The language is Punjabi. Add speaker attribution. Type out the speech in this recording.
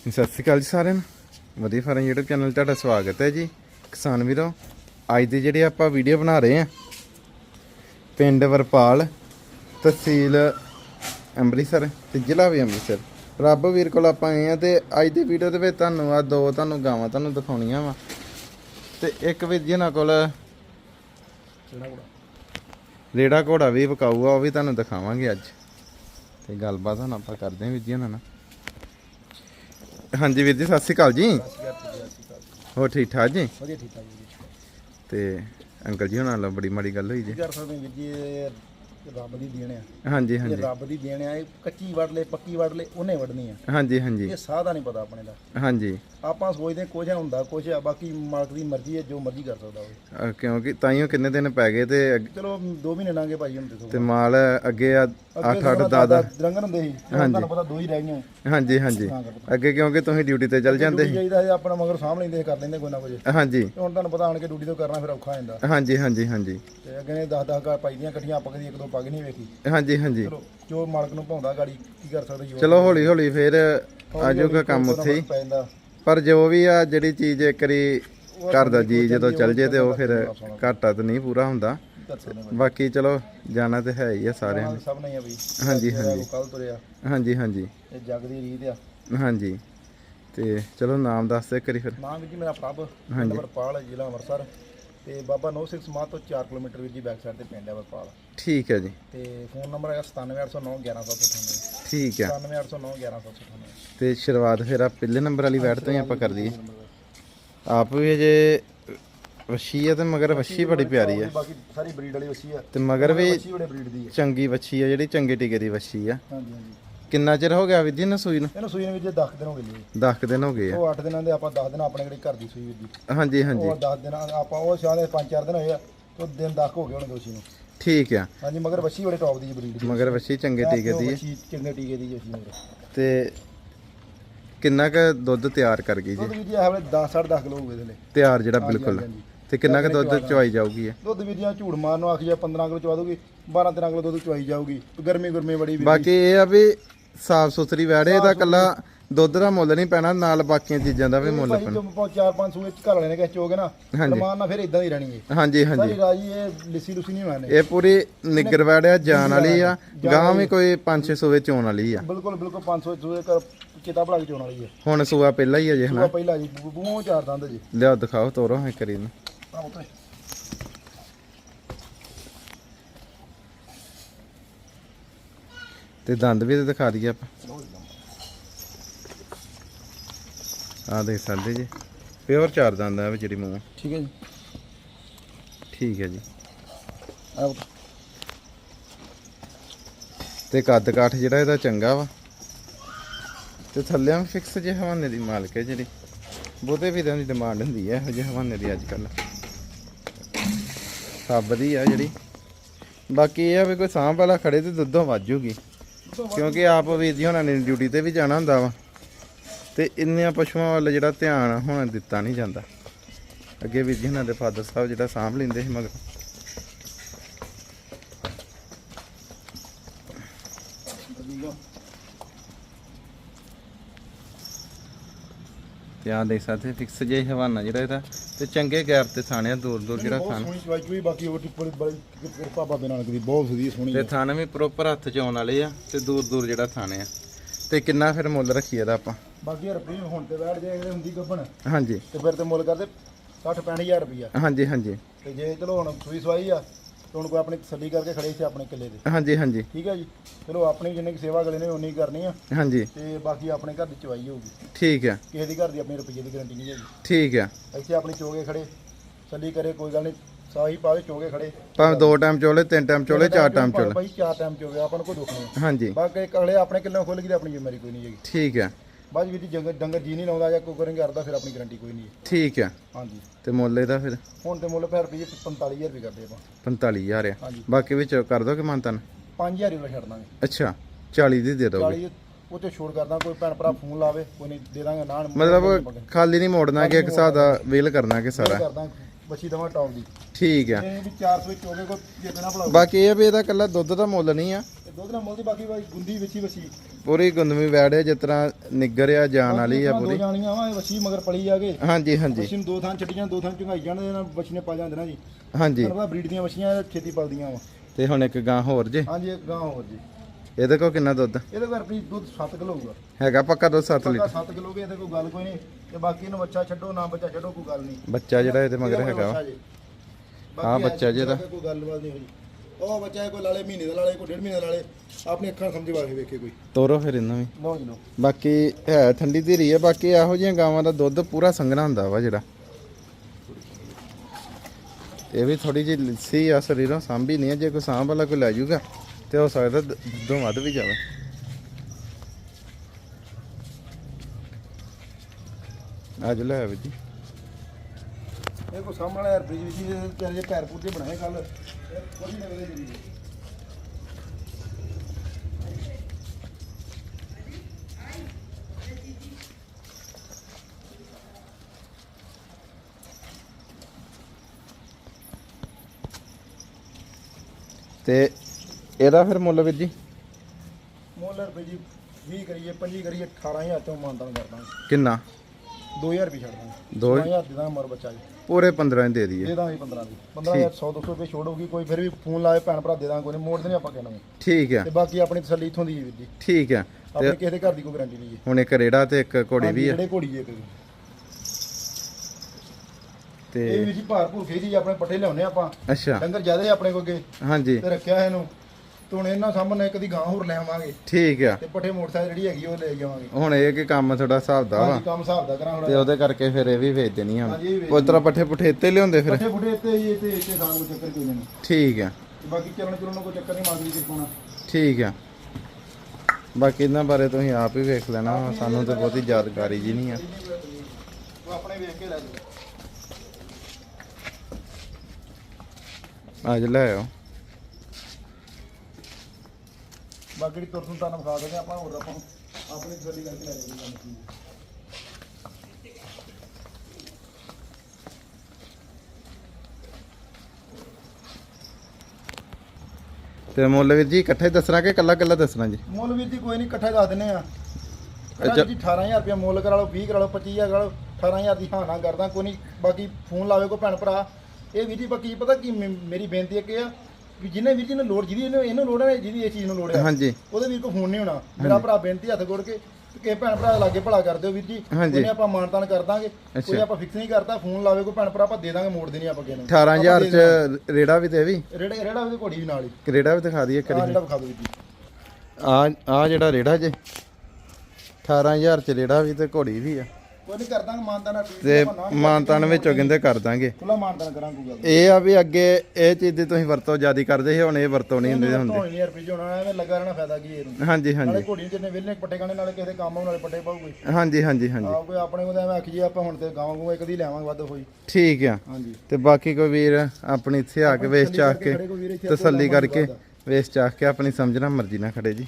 Speaker 1: ਸਤਿ ਸ਼੍ਰੀ ਅਕਾਲ ਜੀ ਸਾਰਿਆਂ ਨੂੰ। ਵਧੀਆ ਫਾਰਮ YouTube ਚੈਨਲ ਤੁਹਾਡਾ ਸਵਾਗਤ ਹੈ ਜੀ। ਕਿਸਾਨ ਵੀਰੋ, ਅੱਜ ਦੀ ਜਿਹੜੀ ਆਪਾਂ ਵੀਡੀਓ ਬਣਾ ਰਹੇ ਹਾਂ, ਪਿੰਡ ਵਰਪਾਲ ਤਹਿਸੀਲ ਅੰਮ੍ਰਿਤਸਰ ਤੇ ਜ਼ਿਲ੍ਹਾ ਵੀ ਅੰਮ੍ਰਿਤਸਰ। ਰੱਬ ਵੀਰ ਕੋਲ ਆਪਾਂ ਆਏ ਆ ਤੇ ਅੱਜ ਦੀ ਵੀਡੀਓ ਦੇ ਵਿੱਚ ਤੁਹਾਨੂੰ ਆ ਦੋ ਤੁਹਾਨੂੰ ਗਾਵਾਂ ਤੁਹਾਨੂੰ ਦਿਖਾਉਣੀਆਂ ਵਾ। ਤੇ ਇੱਕ ਵੀਰ ਜੀ ਨਾਲ ਕੋਲ ਰੇੜਾ ਘੋੜਾ ਵੀ ਵਿਕਾਊ ਆ ਉਹ ਵੀ ਤੁਹਾਨੂੰ ਦਿਖਾਵਾਂਗੇ ਅੱਜ। ਤੇ ਗੱਲਬਾਤ ਹੁਣ ਆਪਾਂ ਕਰਦੇ ਹਾਂ ਵੀਰ ਜੀ ਉਹਨਾਂ ਨਾਲ। ਹਾਂਜੀ ਵੀਰ ਜੀ ਸਤਿ ਸ਼੍ਰੀ ਅਕਾਲ ਜੀ। ਹੋਰ ਠੀਕ ਠਾਕ ਜੀ?
Speaker 2: ਵਧੀਆ ਠੀਕ ਠਾਕ ਜੀ।
Speaker 1: ਤੇ ਅੰਕਲ ਜੀ ਹੁਣਾਂ ਨਾਲ ਬੜੀ ਮਾੜੀ ਗੱਲ ਹੋਈ ਜੀ।
Speaker 2: ਕਰ ਸਕਦੇ ਵੀਰ ਜੀ ਰੱਬ ਦੀ ਦੇਣ ਆ।
Speaker 1: ਹਾਂਜੀ
Speaker 2: ਇਹ
Speaker 1: ਹਾਂਜੀ
Speaker 2: ਰੱਬ ਦੀ ਦੇਣ ਆ ਇਹ ਕੱਚੀ ਵੜ ਲੈ ਪੱਕੀ ਵੜ ਲੈ ਉਹਨੇ ਵੜਨੀ ਆ।
Speaker 1: ਹਾਂਜੀ ਹਾਂਜੀ।
Speaker 2: ਇਹ ਸਾਹ ਦਾ ਨਹੀਂ ਪਤਾ ਆਪਣੇ ਦਾ।
Speaker 1: ਹਾਂਜੀ।
Speaker 2: ਆਪਾਂ ਸੋਚਦੇ ਕੁਝ ਹੁੰਦਾ ਕੁਝ ਆ ਬਾਕੀ ਮਾਲਕ ਦੀ ਮਰਜ਼ੀ ਹੈ ਜੋ ਮਰਜ਼ੀ ਕਰ ਸਕਦਾ ਉਹ
Speaker 1: ਅਹ ਕਿਉਂਕਿ ਤਾਈਓ ਕਿੰਨੇ ਦਿਨ ਪੈ ਗਏ ਤੇ ਅੱਗ-
Speaker 2: ਚਲੋ 2 ਮਹੀਨੇ ਲੰਘੇ ਭਾਈ ਹੁਣ ਦੇਖੋ।
Speaker 1: ਤੇ ਮਾਲ ਅੱਗੇ ਆ 8 8 10
Speaker 2: ਰੰਗਨ ਹੁੰਦੇ ਸੀ ਹੁਣ ਤੁਹਾਨੂੰ ਪਤਾ ਦੋ ਹੀ ਰਹਿ ਗਈਆਂ।
Speaker 1: ਹਾਂਜੀ ਹਾਂਜੀ। ਅੱਗੇ ਕਿਉਂਕਿ ਤੁਸੀਂ ਡਿਊਟੀ ਤੇ ਚੱਲ ਜਾਂਦੇ
Speaker 2: ਡਿਊਟੀ ਜਾਈਦਾ ਹੈ ਆਪਣਾ ਮਗਰ ਸਾਂਭ ਲੈਂਦੇ ਕਰ ਲੈਂਦੇ ਕੋਈ ਨਾ ਕੁਝ ਤੇ
Speaker 1: ਹਾਂਜੀ
Speaker 2: ਹੁਣ ਤੁਹਾਨੂੰ ਪਤਾ ਆਣ ਕੇ ਡਿਊਟੀ ਤੋਂ ਕਰਨਾ ਫਿਰ ਔਖਾ ਹੋ ਜਾਂਦਾ।
Speaker 1: ਹਾਂਜੀ ਹਾਂਜੀ ਹਾਂਜੀ।
Speaker 2: ਤੇ ਅੱਗੇ ਨੇ 10 10 ਘਰ ਪਾਈ ਦੀਆਂ ਇਕੱਠੀਆਂ ਆਪਾਂ ਕਦੀ ਇੱਕ ਦੋ ਪੱਗ ਨਹੀਂ ਵੇਖੀ।
Speaker 1: ਹਾਂਜੀ ਹਾਂਜੀ।
Speaker 2: ਚਲੋ ਜੋ ਮਾਲਕ ਨੂੰ ਭਾਉਂਦਾ ਗਾੜੀ ਕੀ ਕਰ ਸਕਦੇ ਜੀ
Speaker 1: ਚਲੋ ਹੌਲੀ ਹੌਲੀ ਫੇਰ ਆਜੂਗਾ ਕੰਮ ਉੱਥੇ ਹੀ।
Speaker 2: ਪੈ ਜਾਂਦਾ।
Speaker 1: ਪਰ ਜੋ ਵੀ ਆ ਜਿਹੜੀ ਚੀਜ਼ ਇੱਕ ਵਾਰੀ ਘਰ ਦਾ ਜੀ ਜਦੋਂ ਚੱਲ ਜੇ ਤੇ ਉਹ ਫਿਰ ਘਾਟਾ ਤਾਂ ਨਹੀਂ ਪੂਰਾ ਹੁੰਦਾ।
Speaker 2: ਕਰ ਸਕਦੇ ਭਾਈ
Speaker 1: ਬਾਕੀ ਚਲੋ ਜਾਣਾ ਤੇ ਹੈ ਹੀ ਆ ਸਾਰਿਆਂ ਨੇ।
Speaker 2: ਸਭ ਨਹੀਂ ਆ ਬਈ।
Speaker 1: ਹਾਂਜੀ ਹਾਂਜੀ।
Speaker 2: ਕੱਲ ਤੁਰਿਆ।
Speaker 1: ਹਾਂਜੀ ਹਾਂਜੀ।
Speaker 2: ਇਹ ਜੱਗ ਦੀ ਰੀਤ ਆ।
Speaker 1: ਹਾਂਜੀ। ਤੇ ਚਲੋ ਨਾਮ ਦੱਸ ਦੇ ਕਰੀ ਫਿਰ।
Speaker 2: ਨਾਮ ਜੀ ਮੇਰਾ ਪ੍ਰਭ। ਪਿੰਡ ਵਰਪਾਲ ਜ਼ਿਲ੍ਹਾ ਅੰਮ੍ਰਿਤਸਰ। ਤੇ ਬਾਬਾ ਨੋ ਸਿੰਘ ਸਮਾਧ ਤੋਂ 4 ਕਿਲੋਮੀਟਰ ਵੀਰ ਜੀ ਬੈਕ ਸਾਈਡ ਤੇ ਪਿੰਡ ਹੈ ਵਰਪਾਲ।
Speaker 1: ਠੀਕ ਹੈ ਜੀ।
Speaker 2: ਤੇ ਫੋਨ ਨੰਬਰ ਹੈਗਾ 97809 11798
Speaker 1: ਠੀਕ ਹੈ
Speaker 2: 97809 11798
Speaker 1: ਤੇ ਸ਼ੁਰੂਆਤ ਫਿਰ ਆ ਪਹਿਲੇ ਨੰਬਰ ਵਾਲੀ ਬੈਠ ਤੋਂ ਹੀ ਆਪਾਂ ਕਰ ਦਈਏ। ਆਪ ਵੀ ਅਜੇ ਵਛੀ ਆ ਤੇ ਮਗਰ ਵਛੀ ਬੜੀ ਪਿਆਰੀ ਆ।
Speaker 2: ਬਾਕੀ ਸਾਰੀ ਬਰੀਡ ਵਾਲੀ ਵੱਛੀ ਆ।
Speaker 1: ਤੇ ਮਗਰ ਵੀ
Speaker 2: ਦੀ
Speaker 1: ਚੰਗੀ ਵਛੀ ਆ ਜਿਹੜੀ ਚੰਗੇ ਟਿਕੇ ਦੀ ਵਛੀ ਆ।
Speaker 2: ਹਾਂਜੀ ਹਾਂਜੀ।
Speaker 1: ਕਿੰਨਾ ਚਿਰ ਹੋ ਗਿਆ ਵੀਰ ਜੀ ਇਹਨੂੰ ਸੂਈ ਨੂੰ?
Speaker 2: ਇਹਨੂੰ ਸੂਈ ਨੂੰ ਵੀ ਜੇ 10 ਦਿਨ ਹੋ ਗਏ ਜੀ।
Speaker 1: 10 ਦਿਨ ਹੋ ਗਏ ਆ।
Speaker 2: ਉਹ 8 ਦਿਨਾਂ ਦੇ ਆਪਾਂ 10 ਦਿਨ ਆਪਣੇ ਕਿਹੜੀ ਘਰ ਦੀ ਸੂਈ ਵੀਰ ਜੀ।
Speaker 1: ਹਾਂਜੀ ਹਾਂਜੀ।
Speaker 2: ਉਹ 10 ਦਿਨ ਆਪਾਂ ਉਹ ਸ਼ਾਇਦ 5-4 ਦਿਨ ਹੋਏ ਆ ਤੇ ਦਿਨ 10 ਹੋ ਗਏ ਹੁਣ ਦੋਸ਼ੀ ਨੂੰ।
Speaker 1: ਠੀਕ ਆ।
Speaker 2: ਹਾਂਜੀ ਮਗਰ ਵੱਛੀ ਬੜੇ ਟੌਪ ਦੀ ਬਰੀਡ ਦੀ।
Speaker 1: ਮਗਰ ਵਛੀ ਚੰਗੇ ਟਿਕੇ ਦੀ
Speaker 2: ਵੱਛੀ ਚੰਗੇ ਟੀਕੇ ਦੀ ਮਗਰ।
Speaker 1: ਤੇ ਕਿੰਨਾ ਕ ਦੁੱਧ ਤਿਆਰ ਕਰ ਗਈ ਜੀ?
Speaker 2: ਦੁੱਧ ਵੀ ਜੀ ਵੇਲੇ 10 10.5 ਕਿਲੋ ਹੋ ਗਏ ਇਹਦੇ
Speaker 1: ਤਿਆਰ ਜਿਹੜਾ ਬਿਲਕੁਲ। ਤੇ ਕਿੰਨਾ ਕ ਦੁੱਧ ਚਵਾਈ ਜਾਊਗੀ ਇਹ?
Speaker 2: ਦੁੱਧ ਵੀ ਦੀਆਂ ਝੂੜ ਮਾਰਨ ਨੂੰ ਆਖੀ 15 ਕਿਲੋ ਚਵਾ ਦੂਗੀ 12 13 ਕਿਲੋ ਦੁੱਧ ਚਵਾਈ ਜਾਊਗੀ। ਗਰਮੀ ਗੁਰਮੀ ਬੜੀ
Speaker 1: ਬਾਕੀ ਇਹ ਆ ਵੀ ਸਾਫ਼ ਸੁਥਰੀ ਵੈੜੇ ਇਹਦਾ ਕੱਲਾ ਦੁੱਧ ਦਾ ਮੁੱਲ ਨਹੀਂ ਪੈਣਾ ਨਾਲ ਬਾਕੀਆਂ ਚੀਜ਼ਾਂ ਦਾ ਵੀ ਮੁੱਲ ਪੈਣਾ।
Speaker 2: ਆਪਾਂ ਚਾਰ ਪੰਜ ਸੂਏ ਚ ਘਰ ਵਾਲੇ ਨੇ ਕਿਹਾ ਚੋਗੇ ਨਾ ਰਮਾਨ ਨਾਲ ਫਿਰ ਇਦਾਂ ਦੀ ਰਹਿਣੀ ਹੈ।
Speaker 1: ਹਾਂਜੀ ਹਾਂਜੀ।
Speaker 2: ਸਾਰੀ ਰਾਜੀ ਇਹ ਲਿੱਸੀ ਲੁੱਸੀ ਨਹੀਂ ਮਾਰਨੇ
Speaker 1: ਇਹ ਪੂਰੀ ਨਿੱਗਰ ਵੈੜਿਆ ਜਾਨ ਵਾਲੀ ਆ। ਗਾਂ ਵੀ ਕੋਈ 5-6 ਸੂਵੇ ਚੋਣ ਵਾਲੀ ਆ।
Speaker 2: ਬਿਲਕੁਲ ਬਿਲਕੁਲ 500 ਸੂਏ ਕਰ ਕਿਤਾ ਭਲਾ ਕੇ ਚੋਣ ਵਾਲੀ ਹੈ।
Speaker 1: ਹੁਣ ਸੂਆ ਪਹਿਲਾਂ ਹੀ ਆ ਜੇ ਹਨਾ?
Speaker 2: ਪਹਿਲਾ ਜੀ ਬੂਹੋਂ ਚਾਰ ਦੰਦ ਜੀ।
Speaker 1: ਲਿਆਓ ਦਿਖਾਓ ਤੋਰੋ ਹੈ ਕਰੀ ਨੂੰ
Speaker 2: ਆਹ
Speaker 1: ਤੇ ਦੰਦ ਵੀ ਤੇ ਦਿਖਾ ਦਈਏ ਆਪਾਂ। ਆ ਦੇਖ ਸਕਦੇ ਜੀ। ਪਿਓਰ ਚਾਰ ਦੰਦ ਆ ਜਿਹੜੀ ਮੂੰਹ
Speaker 2: ਠੀਕ ਹੈ ਜੀ।
Speaker 1: ਠੀਕ ਹੈ ਜੀ।
Speaker 2: ਉੱਤੇ।
Speaker 1: ਤੇ ਕੱਦ ਕਾਠ ਜਿਹੜਾ ਇਹਦਾ ਚੰਗਾ ਵਾ। ਤੇ ਥੱਲੇ ਫਿਕਸ ਜੇ ਹਵਾਨੇ ਦੀ ਮਾਲਕ ਹੈ ਜਿਹੜੀ। ਬਹੁਤੇ ਵੀਰਾਂ ਦੀ ਡਿਮਾਂਡ ਹੁੰਦੀ ਹੈ ਇਹੋ ਜਿਹੇ ਹਵਾਨੇ ਦੀ ਅੱਜ ਕੱਲ ਸੱਬ ਦੀ ਆ ਜਿਹੜੀ। ਬਾਕੀ ਇਹ ਆ ਵੀ ਕੋਈ ਸਾਂਭ ਵਾਲਾ ਖੜੇ ਤੇ ਦੁੱਧੋਂ ਵਾਜੂਗੀ ਕਿਉਂਕਿ ਆਪ ਵੀਰ ਜੀ ਹੁਣਾਂ ਨੇ ਡਿਊਟੀ ਤੇ ਵੀ ਜਾਣਾ ਹੁੰਦਾ ਵਾ। ਤੇ ਇੰਨਿਆਂ ਪਸ਼ੂਆਂ ਵੱਲ ਜਿਹੜਾ ਧਿਆਨ ਹੁਣ ਦਿੱਤਾ ਨਹੀਂ ਜਾਂਦਾ। ਅੱਗੇ ਵੀਰ ਜੀ ਹੁਣਾਂ ਦੇ ਫਾਦਰ ਸਾਹਿਬ ਜਿਹੜਾ ਸਾਂਭ ਲੈਂਦੇ ਸੀ ਮਗਰ। ਤੇ ਆ ਦੇਖ ਸਕਦੇ ਫਿਕਸ ਜੇ ਹਵਾਨਾ ਜਿਹੜਾ ਇਹਦਾ। ਤੇ ਚੰਗੇ ਗੈਪ ਤੇ ਥਾਣਿਆ ਦੂਰ ਦੂਰ ਜਿਹੜਾ ਥਾਣ।
Speaker 2: ਸੋਹਣੀ ਚਵਾਈ ਚੁਈ ਬਾਕੀ ਉਹ ਟਿੱਪਰ ਬੜੀ ਕਿਰਪਾ ਬਾਬੇ ਨਾਨਕ ਦੀ ਬਹੁਤ ਵਧੀਆ ਸੋਹਣੀ
Speaker 1: ਤੇ ਥਾਣੇ ਵੀ ਪ੍ਰੋਪਰ ਹੱਥ ਚ ਆਉਣ ਵਾਲੇ ਆ ਤੇ ਦੂਰ ਦੂਰ ਜਿਹੜਾ ਥਾਣੇ ਆ। ਤੇ ਕਿੰਨਾ ਫਿਰ ਮੁੱਲ ਰੱਖੀਏ ਦਾ ਆਪਾਂ?
Speaker 2: ਬਾਕੀ ਰੁਪਏ ਹੁਣ ਤੇ ਬੈਠ ਜਾਏ ਇਹਦੇ ਹੁੰਦੀ ਗੱਬਣ
Speaker 1: ਹਾਂਜੀ।
Speaker 2: ਤੇ ਫਿਰ ਤੇ ਮੁੱਲ ਕਰਦੇ 60 65000 ਰੁਪਈਆ।
Speaker 1: ਹਾਂਜੀ ਹਾਂਜੀ।
Speaker 2: ਤੇ ਜੇ ਚਲੋ ਹੁਣ ਸੂਈ ਸਵਾਈ ਆ ਤੇ ਹੁਣ ਕੋਈ ਆਪਣੀ ਤਸੱਲੀ ਕਰਕੇ ਖੜੇ ਸੀ ਆਪਣੇ ਕਿੱਲੇ ਦੇ
Speaker 1: ਹਾਂਜੀ ਹਾਂਜੀ
Speaker 2: ਠੀਕ ਹੈ ਜੀ ਚਲੋ ਆਪਣੀ ਜਿੰਨੀ ਕੁ ਸੇਵਾ ਗਲੇ ਨੇ ਉਨੀ ਕਰਨੀ ਆ
Speaker 1: ਹਾਂਜੀ
Speaker 2: ਤੇ ਬਾਕੀ ਆਪਣੇ ਘਰ ਦੀ ਚਵਾਈ ਹੋਊਗੀ
Speaker 1: ਠੀਕ ਆ
Speaker 2: ਕਿਸੇ ਦੀ ਘਰ ਦੀ ਆਪਣੀ ਰੁਪਈਏ ਦੀ ਗਾਰੰਟੀ ਨਹੀਂ ਹੈਗੀ
Speaker 1: ਠੀਕ ਆ
Speaker 2: ਇੱਥੇ ਆਪਣੀ ਚੋਗੇ ਖੜੇ ਤਸੱਲੀ ਕਰੇ ਕੋਈ ਗੱਲ ਨਹੀਂ ਸਾਹੀ ਪਾਵੇ ਚੋਗੇ ਖੜੇ
Speaker 1: ਭਾਵੇਂ ਦੋ ਟਾਈਮ ਚੋਲੇ ਤਿੰਨ ਟਾਈਮ ਚੋਲੇ ਚਾਰ ਟਾਈਮ ਚੋਲੇ
Speaker 2: ਭਾਈ ਚਾਰ ਟਾਈਮ ਚੋਗੇ ਆਪਾਂ ਨੂੰ ਕੋਈ ਦੁੱਖ ਨਹੀਂ
Speaker 1: ਹਾਂਜੀ
Speaker 2: ਬਾਕੀ ਅਗਲੇ ਆਪਣੇ ਕਿੱਲੇ ਖੁੱਲ ਗਈ ਤੇ ਆਪਣੀ ਜ਼ਿੰਮੇਵਾਰੀ ਕੋਈ ਨਹੀਂ ਹੈਗੀ
Speaker 1: ਠੀਕ ਆ
Speaker 2: ਬਾਅਦ ਵਿੱਚ ਜੰਗਰ ਡੰਗਰ ਜੀ ਨਹੀਂ ਲਾਉਂਦਾ ਜਾਂ ਕੋਈ ਕਰਿੰਗ ਕਰਦਾ ਫਿਰ ਆਪਣੀ ਗਾਰੰਟੀ ਕੋਈ ਨਹੀਂ ਹੈ।
Speaker 1: ਠੀਕ ਆ
Speaker 2: ਹਾਂਜੀ।
Speaker 1: ਤੇ ਮੁੱਲ ਇਹਦਾ ਫਿਰ?
Speaker 2: ਹੁਣ ਤੇ ਮੁੱਲ ਫਿਰ ਰੁਪਈਏ 45000 ਰੁਪਏ ਕਰਦੇ ਆਪਾਂ।
Speaker 1: 45000 ਆ।
Speaker 2: ਹਾਂਜੀ।
Speaker 1: ਬਾਕੀ ਵਿੱਚ ਕਰ ਦੋਗੇ ਮੰਤਨ
Speaker 2: 5000 ਰੁਪਏ ਛੱਡ ਦਾਂਗੇ।
Speaker 1: ਅੱਛਾ 40 ਦੀ ਦੇ ਦੋਗੇ
Speaker 2: 40 ਉਹ ਤੇ ਛੋੜ ਕਰਦਾ ਕੋਈ ਭੈਣ ਭਰਾ ਫੋਨ ਲਾਵੇ ਕੋਈ ਨਹੀਂ ਦੇ ਦਾਂਗੇ ਨਾ
Speaker 1: ਮਤਲਬ ਖਾਲੀ ਨਹੀਂ ਮੋੜਨਾ ਕਿ ਇੱਕ ਹਿਸਾਬ ਦਾ ਵੇਲ ਕਰਨਾ ਕਿ ਸਾਰਾ।
Speaker 2: ਕਰਦਾ ਬੱਚੀ ਦਵਾ ਟੌਪ ਦੀ।
Speaker 1: ਠੀਕ ਆ
Speaker 2: ਇਹ ਵੀ 400 ਵਿੱਚ ਹੋਵੇ ਕੋਈ ਜੇ ਬਿਨਾ ਭਲਾ
Speaker 1: ਬਾਕੀ ਇਹ ਆ ਵੀ ਇਹਦਾ ਕੱਲਾ ਦੁੱਧ ਦਾ ਮੁੱਲ ਨਹੀਂ ਆ।
Speaker 2: ਤੇ ਦੁੱਧ ਨਾਲ ਮੁੱਲ ਦੀ ਬਾਕੀ ਬਾਈ ਗੁੰਦੀ ਵਿੱਚ ਹੀ ਵਸੀ
Speaker 1: ਪੂਰੀ ਗੁੰਦਮੀ ਵੈੜ ਹੈ ਜਿਸ ਤਰ੍ਹਾਂ ਨਿੱਗਰ ਆ ਜਾਨ ਵਾਲੀ ਆ
Speaker 2: ਦੋ
Speaker 1: ਪੂਰੀ।
Speaker 2: ਜਾਣੀਆਂ ਵਾ ਇਹ ਵਸੀ ਮਗਰ ਪਲੀ ਆ ਕੇ।
Speaker 1: ਹਾਂਜੀ ਹਾਂਜੀ।
Speaker 2: ਵਸੀ ਨੂੰ ਦੋ ਥਾਂ ਛੱਡੀਆਂ ਦੋ ਥਾਂ ਚੁੰਗਾਈ ਜਾਣ ਦੇ ਨਾਲ ਵਸੀ ਨੇ ਪਲ ਜਾਂਦੇ ਨਾ ਜੀ।
Speaker 1: ਹਾਂਜੀ।
Speaker 2: ਤੁਹਾਨੂੰ ਪਤਾ ਬਰੀਡ ਦੀਆਂ ਵਸੀਆਂ ਛੇਤੀ ਪਲਦੀਆਂ ਵਾ।
Speaker 1: ਤੇ ਹੁਣ ਇੱਕ ਗਾਂ ਹੋਰ ਜੇ।
Speaker 2: ਹਾਂਜੀ ਇੱਕ ਗਾਂ ਹੋਰ ਜੀ।
Speaker 1: ਇਹਦੇ ਕੋਲ ਕਿੰਨਾ ਦੁੱਧ?
Speaker 2: ਇਹਦੇ ਘਰ ਆਪਣੀ ਦੁੱਧ 7 ਕਿਲੋ ਹੋਊਗਾ।
Speaker 1: ਹੈਗਾ ਪੱਕਾ ਦੁੱਧ 7
Speaker 2: ਪੱਕਾ
Speaker 1: ਲੀਟਰ?
Speaker 2: 7 ਕਿਲੋ ਕੇ ਇਹਦੇ ਕੋਈ ਗੱਲ ਕੋਈ ਨਹੀਂ। ਤੇ ਬਾਕੀ ਇਹਨੂੰ ਬੱਚਾ ਛੱਡੋ ਨਾ ਬੱਚਾ ਛੱਡੋ ਕੋਈ ਗੱਲ ਨਹੀਂ।
Speaker 1: ਬੱਚਾ ਜਿਹੜਾ ਇਹਦੇ ਮਗਰ ਹੈਗਾ ਵਾ।
Speaker 2: ਬੱਚਾ ਜੀ।
Speaker 1: ਹਾਂ,
Speaker 2: ਬਾਕੀ
Speaker 1: ਬੱਚਾ ਜਿਹਦਾ।
Speaker 2: ਕੋਈ ਗੱਲਬਾਤ ਨਹੀਂ ਹੋਈ। ਉਹ ਬੱਚਾ ਕੋਈ ਲਾਲੇ ਮਹੀਨੇ ਦਾ ਲਾਲੇ ਕੋਈ ਡੇਢ ਮਹੀਨੇ ਦਾ ਲਾਲੇ ਆਪਣੀ ਅੱਖਾਂ ਸਮਝ ਵਾਲੇ ਵੇਖੇ ਕੋਈ।
Speaker 1: ਤੋਰੋ ਫਿਰ ਇਹਨੂੰ ਵੀ।
Speaker 2: ਲਓ ਜੀ ਲਓ।
Speaker 1: ਬਾਕੀ ਹੈ ਠੰਡੀ ਧੀਰੀ ਹੈ ਬਾਕੀ ਇਹੋ ਜਿਹੀਆਂ ਗਾਵਾਂ ਦਾ ਦੁੱਧ ਪੂਰਾ ਸੰਘਣਾ ਹੁੰਦਾ ਵਾ ਜਿਹੜਾ। ਇਹ ਵੀ ਥੋੜੀ ਜਿਹੀ ਲਿੱਸੀ ਆ ਸਰੀਰੋਂ ਸਾਂਭੀ ਨਹੀਂ ਹੈ ਜੇ ਕੋਈ ਸਾਂਭ ਵਾਲਾ ਕੋਈ ਲੈ ਜਾਊਗਾ ਤੇ ਹੋ ਸਕਦਾ ਦ- ਦੁੱਧੋਂ ਵੱਧ ਵੀ ਜਾਵੇ। ਅੱਜ ਲੈ ਆਵੇ ਜੀ।
Speaker 2: ਇਹ ਕੋ ਸਾਹਮਣੇ ਯਾਰ ਬ੍ਰਿਜ ਵਿੱਚ ਹੀ ਤੇਰੇ ਜੇ ਪੈਰ ਪੂਰ ਬਣਾਏ ਕੱਲ
Speaker 1: ਤੇ ਇਹਦਾ ਫਿਰ ਮੁੱਲ ਵੀਰ ਜੀ?
Speaker 2: ਮੁੱਲ ਰੁਪਏ ਜੀ 20 ਕਰੀਏ 25 ਕਰੀਏ 18000 ਤੋਂ ਮਾਨਦਾਨ ਕਰਦਾ
Speaker 1: ਕਿੰਨਾ?
Speaker 2: 2000 ਰੁਪਏ ਛੱਡ ਦਾਂਗੇ।
Speaker 1: ਦੋ
Speaker 2: 2000 ਦੇ ਦਾਂਗੇ ਮਰ ਬੱਚਾ ਜੀ।
Speaker 1: ਪੂਰੇ 15 ਦੇ ਦਈਏ।
Speaker 2: ਦੇ ਦਾਂਗੇ 15 ਦੀ। 15000 100 200 ਰੁਪਏ ਛੋੜ ਹੋਊਗੀ ਕੋਈ ਫਿਰ ਵੀ ਫੋਨ ਲਾਏ ਭੈਣ ਭਰਾ ਦੇ ਦਾਂਗੇ ਕੋਈ ਨਹੀਂ ਮੋੜ ਦੇਣੇ ਆਪਾਂ ਕਹਿਣਾ
Speaker 1: ਠੀਕ ਆ।
Speaker 2: ਤੇ ਬਾਕੀ ਆਪਣੀ ਤਸੱਲੀ ਇਥੋਂ ਦੀ ਜੀ ਵੀਰ ਜੀ।
Speaker 1: ਠੀਕ ਆ।
Speaker 2: ਆਪਣੇ ਕਿਸੇ ਦੇ ਘਰ ਦੀ ਕੋਈ ਗਾਰੰਟੀ ਨਹੀਂ ਜੀ
Speaker 1: ਹੁਣ ਇੱਕ ਰੇੜਾ ਤੇ ਇੱਕ ਘੋੜੀ ਵੀ ਆ।
Speaker 2: ਜਿਹੜੇ ਘੋੜੀ ਇੱਕ। ਜੀ
Speaker 1: ਤੇ
Speaker 2: ਇਹ ਵੀ ਜੀ ਭਾਰ ਭੂਰ ਖੇ ਜੀ ਆਪਣੇ ਪੱਠੇ ਲਿਆਉਨੇ ਆਪਾਂ।
Speaker 1: ਅੱਛਾ।
Speaker 2: ਡੰਗਰ ਜ਼ਿਆਦੇ ਆਪਣੇ ਕੋਲ ਅੱਗੇ।
Speaker 1: ਹਾਂਜੀ।
Speaker 2: ਤੇ ਰੱਖਿਆ ਇਹਨੂੰ। ਤੇ ਹੁਣ ਇਹਨਾਂ ਸਾਹਮਣੇ ਕਦੀ ਗਾਂ ਹੋਰ ਲੈ ਆਵਾਂਗੇ।
Speaker 1: ਠੀਕ ਆ।
Speaker 2: ਤੇ ਪੱਠੇ ਮੋਟਰਸਾਈਕਲ ਜਿਹੜੀ ਹੈਗੀ ਉਹ ਲੈ ਜਾਵਾਂਗੇ
Speaker 1: ਹੁਣ ਇਹ ਕਿ ਕੰਮ ਥੋੜਾ ਹਿਸਾਬ ਦਾ ਵਾ?
Speaker 2: ਹਾਂਜੀ ਕੰਮ ਹਿਸਾਬ ਦਾ ਕਰਾਂ
Speaker 1: ਤੇ ਉਹਦੇ ਕਰਕੇ ਫਿਰ ਇਹ ਵੀ ਵੇਚ ਦੇਣੀ ਹੁਣ।
Speaker 2: ਹਾਂਜੀ, ਇਹ ਵੇਚ
Speaker 1: ਉਸ ਤਰ੍ਹਾਂ ਪੱਠੇ ਪੁੱਠੇ ਇੱਥੇ ਲਿਆਉਂਦੇ ਫਿਰ?
Speaker 2: ਪੱਠੇ ਤੇ ਇਹ ਤੇ ਇੱਥੇ ਸਾਂ ਕੋਈ ਚੱਕਰ ਕੋਈ ਨਹੀਂ
Speaker 1: ਠੀਕ ਆ।
Speaker 2: ਤੇ ਬਾਕੀ ਚੱਲਣ ਚੁਲਣ ਨੂੰ ਕੋਈ ਚੱਕਰ ਨਹੀਂ ਮਾਰਦੀ ਕਿਸ ਕੋਣਾ
Speaker 1: ਠੀਕ ਆ। ਬਾਕੀ ਇਹਨਾਂ ਬਾਰੇ ਤੁਸੀਂ ਆਪ ਹੀ ਵੇਖ ਲੈਣਾ ਵਾ, ਸਾਨੂੰ ਤੇ ਬਹੁਤੀ ਜਾਣਕਾਰੀ ਜੀ ਨਹੀਂ ਆ।
Speaker 2: ਉਹ ਆਪਣੇ ਵੇਖ ਕੇ ਲੈ ਜਾਓ।
Speaker 1: ਅੱਜ ਲੈ ਆਓ।
Speaker 2: ਬਾਕੀ ਤੁਰਸੁੰ ਤੁਹਾਨੂੰ ਵਿਖਾ ਦਿੰਦੇ ਆਪਾਂ ਹੋਰ ਆਪਾਂ ਆਪਣੀ ਤਸੱਲੀ ਕਰਕੇ ਲੈ ਜਾਈਏ
Speaker 1: ਤੇ ਮੁੱਲ ਵੀਰ ਜੀ ਇਕੱਠੇ ਦੱਸਣਾ ਕਿ ਇਕੱਲਾ ਇਕੱਲਾ ਦੱਸਣਾ ਜੀ?
Speaker 2: ਮੁੱਲ ਵੀਰ ਜੀ ਕੋਈ ਨਹੀਂ ਇਕੱਠਾ ਦੱਸ ਦਿੰਨੇ ਆ
Speaker 1: ਅੱਛਾ।
Speaker 2: ਜੀ 18000 ਰੁਪਏ ਮੁੱਲ ਕਰਾ ਲਓ 20 ਕਰਾ ਲਓ 25000 ਕਰਾ ਲਓ 18000 ਦੀ ਹਾਂ ਨਾ ਕਰਦਾ ਕੋਈ ਨਹੀਂ। ਬਾਕੀ ਫੋਨ ਲਾਵੇ ਕੋਈ ਭੈਣ ਭਰਾ। ਇਹ ਵੀਰ ਜੀ ਬਾਕੀ ਪਤਾ ਕੀ ਮੇਰੀ ਬੇਨਤੀ ਹੈ ਕਿ ਆ ਵੀ ਜਿਹਨੇ ਵੀਰ ਜੀ ਨੂੰ ਲੋੜ ਜਿਹਦੀ ਇਹਨੂੰ ਇਹਨੂੰ ਲੋੜ ਹੈ ਜਿਹਦੀ ਇਹ ਚੀਜ਼ ਨੂੰ ਲੋੜ ਹੈ।
Speaker 1: ਹਾਂਜੀ।
Speaker 2: ਉਹਦੇ ਵੀਰ ਕੋ ਫੋਨ ਨਹੀਂ ਹੋਣਾ। ਮੇਰਾ ਭਰਾ ਬੇਨਤੀ ਹੱਥ ਜੋੜ ਕੇ ਕਿ ਭੈਣ ਭਰਾ ਲਾਗੇ ਭਲਾ ਕਰ ਦਿਓ ਵੀਰ ਜੀ। ਉਹਨੇ ਆਪਾਂ ਮਾਨਤਾਨ ਕਰ ਦਾਂਗੇ। ਕੋਈ। ਆਪਾਂ ਫਿਕਸ ਨਹੀਂ ਕਰਦਾ ਫੋਨ ਲਾਵੇ ਕੋਈ ਭੈਣ ਭਰਾ ਆਪਾਂ ਦੇ ਦਾਂਗੇ ਮੋੜ ਦੇਣੀ ਆਪਾਂ ਕਿਸੇ ਨੂੰ।
Speaker 1: 18000 ਚ ਰੇੜਾ ਵੀ ਤੇ ਵੀ?
Speaker 2: ਰੇੜਾ ਰੇੜਾ ਉਹਦੀ ਘੋੜੀ ਵੀ ਨਾਲ ਹੀ।
Speaker 1: ਰੇੜਾ ਵੀ ਦਿਖਾ ਦਈਏ ਕਰੀ
Speaker 2: ਜਿਹੜਾ ਵਿਖਾ ਦਿਓ ਵੀਰ ਜੀ।
Speaker 1: ਆ ਆ ਜਿਹੜਾ ਰੇੜਾ ਜੇ। 18000 ਚ ਰੇੜਾ ਵੀ ਤੇ ਘੋੜੀ ਵੀ ਆ।
Speaker 2: ਕੋਈ ਨਹੀਂ ਕਰ ਦਾਂਗੇ ਮਾਨਤਾਨ ਨਾਲ
Speaker 1: ਤੇ ਮਾਨਤਾਨ ਵਿੱਚੋਂ ਕਹਿੰਦੇ ਕਰ ਦਾਂਗੇ?
Speaker 2: ਖੁੱਲਾ ਮਾਨਤਾਨ ਕਰਾਂਗੇ ਕੋਈ ਗੱਲ
Speaker 1: ਇਹ ਆ ਵੀ ਅੱਗੇ ਇਹ ਚੀਜ਼ ਦੀ ਤੁਸੀਂ ਵਰਤੋਂ ਜਿਆਦੀ ਕਰਦੇ ਸੀ ਹੁਣ ਇਹ ਵਰਤੋਂ ਨਹੀਂ ਹੁੰਦੀ ਹੁੰਦੀ।
Speaker 2: ਧੋਣੀ ਰੁਪਏ ਹੋਣਾ ਐਵੇਂ ਲੱਗਾ ਰਹਿਣਾ ਫਾਇਦਾ ਕੀ ਇਹਨੂੰ।
Speaker 1: ਹਾਂਜੀ
Speaker 2: ਨਾਲੇ
Speaker 1: ਹਾਂਜੀ।
Speaker 2: ਘੋੜੀ ਨੂੰ ਜਿੰਨੇ ਵਿਹਲੇ ਪੱਟੇ ਖਾਣੇ ਨਾਲੇ ਕਿਸੇ ਦੇ ਕੰਮ ਆਉਣ ਨਾਲੇ ਪੱਟੇ ਪਾਉਗੇ।
Speaker 1: ਹਾਂਜੀ ਹਾਂਜੀ ਹਾਂਜੀ।
Speaker 2: ਆ ਕੋਈ ਆਪਣੇ ਕੋਲ ਐਵੇਂ ਆਖੀ ਜੀ ਆਪਾਂ ਹੁਣ ਤੇ ਗਾਵਾਂ ਗੂਆਂ ਇੱਕ ਦੀ ਲਿਆਵਾਂਗੇ ਵੱਧ ਹੋਈ।
Speaker 1: ਠੀਕ ਆ।
Speaker 2: ਹਾਂਜੀ।
Speaker 1: ਤੇ ਬਾਕੀ ਕੋਈ ਵੀਰ ਆਪਣੀ ਇੱਥੇ ਆ ਕੇ ਵੇਚ ਚਾਹ ਕੇ ਤਸੱਲੀ ਕਰਕੇ ਵੇਚ ਚਾਹ ਕੇ ਆਪਣੀ ਸਮਝਣਾ ਮਰਜ਼ੀ ਨਾਲ ਖੜੇ ਜੀ।